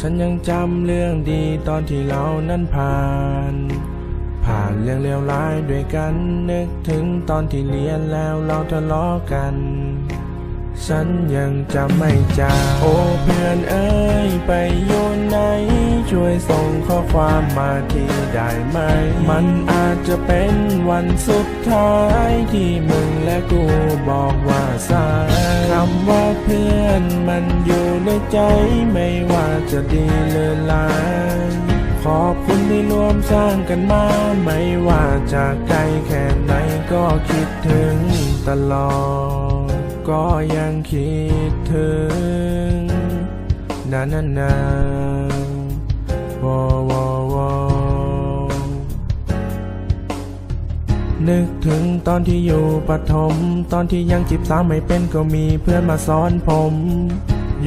ฉันยังจำเรื่องดีตอนที่เรานั้นผ่าน ผ่านเรื่องเลวร้ายด้วยกันนึกถึงตอนที่เรียนแล้วเราทะเลาะกัน ฉันยังจำไม่จางโอ้เพื่อนเอ้ยไปอยู่ไหน ช่วยส่งข้อความมาทีได้ไหม มันอาจจะเป็นวันสุดท้ายที่มึงและกูบอกว่าสา ใจไม่ว่าจะดีหรือร้ายขอบคุณที่ร่วมสร้างกันมา ไม่ว่าจะไกลแค่ไหนก็คิดถึงตลอด ก็ยังคิดถึงนานานาวอวอวอนึกถึงตอนที่อยู่ปฐมตอนที่ยังจีบสาวไม่เป็นก็มีเพื่อนมาสอนผม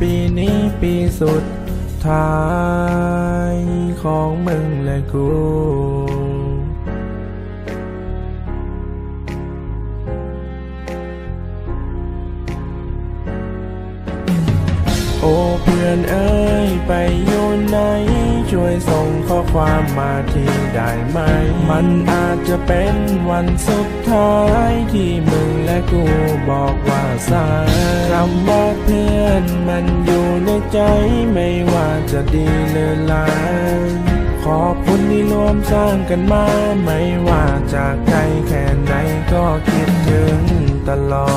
ปีนี้ปีสุดท้ายของมึงและกูโอ้เพื่อนเอ้ยไปอยู่ไหนช่วย ส่งข้อความมาที่ได้ไหม มันอาจจะเป็นวันสุดท้ายที่มึงและกูบอกว่าสายคำว่าเพื่อนมันอยู่ในใจไม่ว่าจะดีหรือร้ายขอบคุณที่รวมสร้างกันมา ไม่ว่าจะไกลแค่ไหนก็คิดถึงตลอ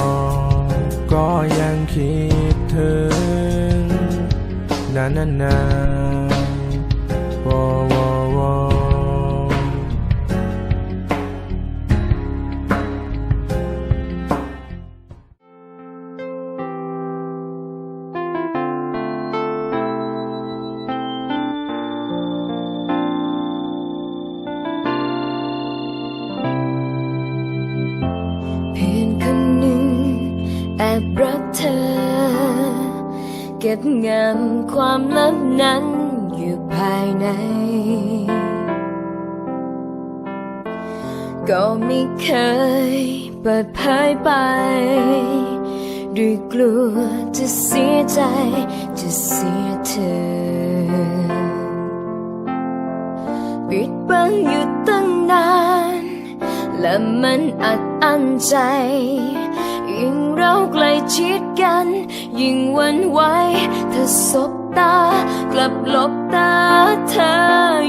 ด ก็ยังคิดถึงนาน เก็บงำความลับนั้นอยู่ภายใน ก็ไม่เคยเปิดเผยไป ด้วยกลัวจะเสียใจจะเสียเธอ ปิดบังอยู่ตั้งนาน และมันอัดอั้นใจ ยิ่งเราใกล้ชิดกัน ยิ่งหวันไหวเธอสบตากลับหลบตาเธอ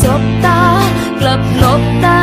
สบตากลับหลบตา